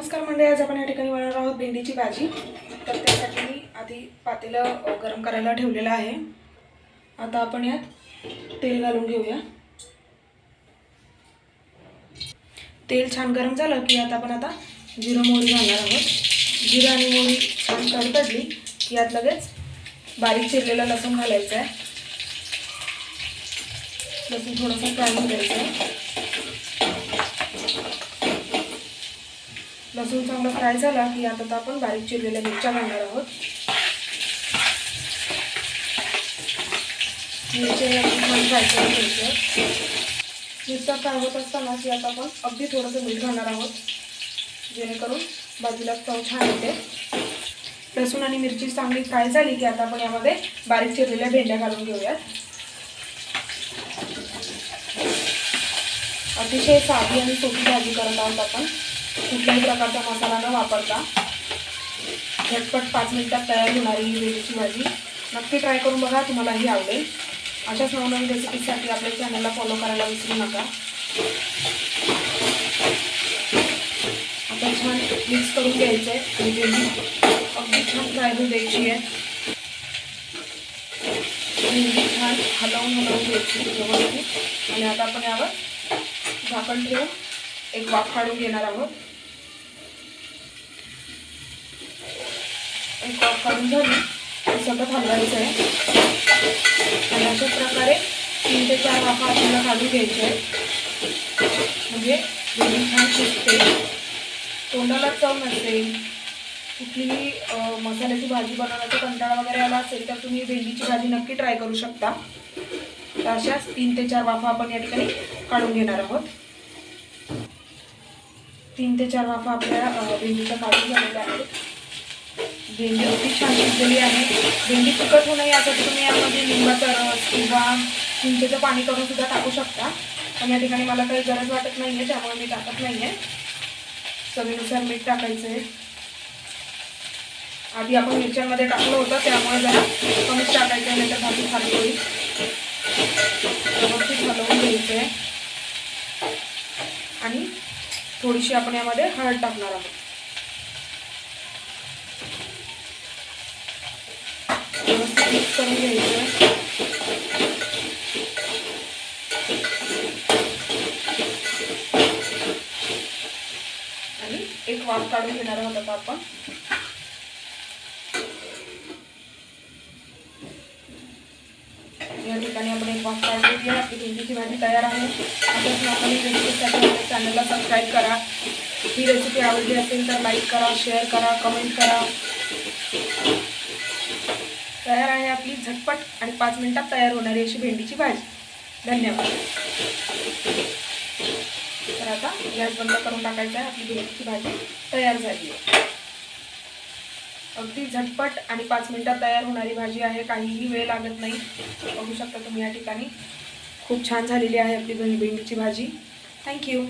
नमस्कार मंडळी आज आपण या ठिकाणी बनवणार आहोत भेंडीची भाजी. तर त्यासाठी मी आधी पातेलं गरम करायला ठेवलेलं आहे. आता आपण यात तेल घालून घेऊया. तेल छान गरम झालं की यात आपण आता जिरं मोहरी घालणार आहोत. जिरं आणि मोहरी छान तडतडली की यात लगेच बारीक चिरलेलं लसूण घालायचं आहे. लसूण थोडंसं फ्राय होऊन आहे. लसूण चांगला फ्राय झाला की आता तर आपण बारीक चिरलेल्या मिरच्या घालणार आहोत. मिरच्या या फ्राय करून मिरच्या फ्राय होत असताना की आता आपण अगदी थोडंसं मीठ घालणार आहोत जेणेकरून बाजूला चव छान येते. लसूण आणि मिरची चांगली फ्राय झाली की आता आपण यामध्ये बारीक चिरलेल्या भेंड्या घालून घेऊयात. अतिशय साधी आणि सोपी भाजी करत आहोत आपण. कुठल्याही प्रकारचा मसाला न वापरता झटपट पाच मिनिटात तयार होणारी ही वेलीची भाजी नक्की ट्राय करून बघा तुम्हालाही आवडेल. अशाच नवनवीन रेसिपीसाठी आपल्या चॅनलला फॉलो करायला विसरू नका. आता छान मिक्स करून घ्यायचं आहे आणि भेंडी अगदी छान फ्राय होऊन द्यायची आहे. भेंडी छान हलवून हलवून घ्यायची व्यवस्थित आणि आता आपण यावर झाकण ठेवून एक वाफ काढून घेणार आहोत. एक वाफ काढून झाली. सतत हलवायचं आहे. आणि अशा प्रकारे तीन ते चार वाफा आपल्याला काढून घ्यायचे म्हणजे दोन्ही छान शिजते तोंडाला चव नसते कुठलीही मसाल्याची भाजी बनवण्याचा कंटाळा वगैरे आला असेल तर तुम्ही भेंडीची भाजी नक्की ट्राय करू शकता. तर अशाच तीन ते चार वाफा आपण या ठिकाणी काढून घेणार आहोत. तीन ते चार वाफा आपल्या अ, भेंडीच्या काढून झालेल्या आहेत भेंडी अगदी छान शिजलेली आहे. भेंडी फुकट होऊ नये यासाठी तुम्ही यामध्ये लिंबाचा रस किंवा चिंचेचं पाणी करून सुद्धा टाकू शकता. पण या ठिकाणी मला काही गरज वाटत नाही आहे त्यामुळे मी टाकत नाही आहे चवीनुसार मीठ टाकायचं आहे आधी आपण मिरच्यांमध्ये टाकलं होतं त्यामुळे जरा कमीच टाकायचं आहे नाही तर भाजी खाली होईल. व्यवस्थित हलवून घ्यायचं आहे आणि थोडीशी आपण यामध्ये हळद टाकणार आहोत. व्यवस्थित मिक्स करून घ्यायचं आणि एक वाफ काढून घेणार आहोत आता आपण. या ठिकाणी आपण एक वाफ काढून घेऊया. भेंडीची भाजी तयार आहे. अशाच आपली रेसिपीसाठी आपल्या चॅनलला सबस्क्राईब करा. ही रेसिपी आवडली असेल तर लाईक करा शेअर करा कमेंट करा. तयार आहे आपली झटपट आणि पाच मिनिटात तयार होणारी अशी भेंडीची भाजी. धन्यवाद. तर आता गॅस बंद करून टाकायचा आहे. आपली भेंडीची भाजी तयार झाली आहे. अगदी झटपट आणि पाच मिनिटात तयार होणारी भाजी आहे. काहीही वेळ लागत नाही. बघू शकता तुम्ही या ठिकाणी. खूप छान झालेली आहे आपली भें- भेंडीची भाजी. थँक्यू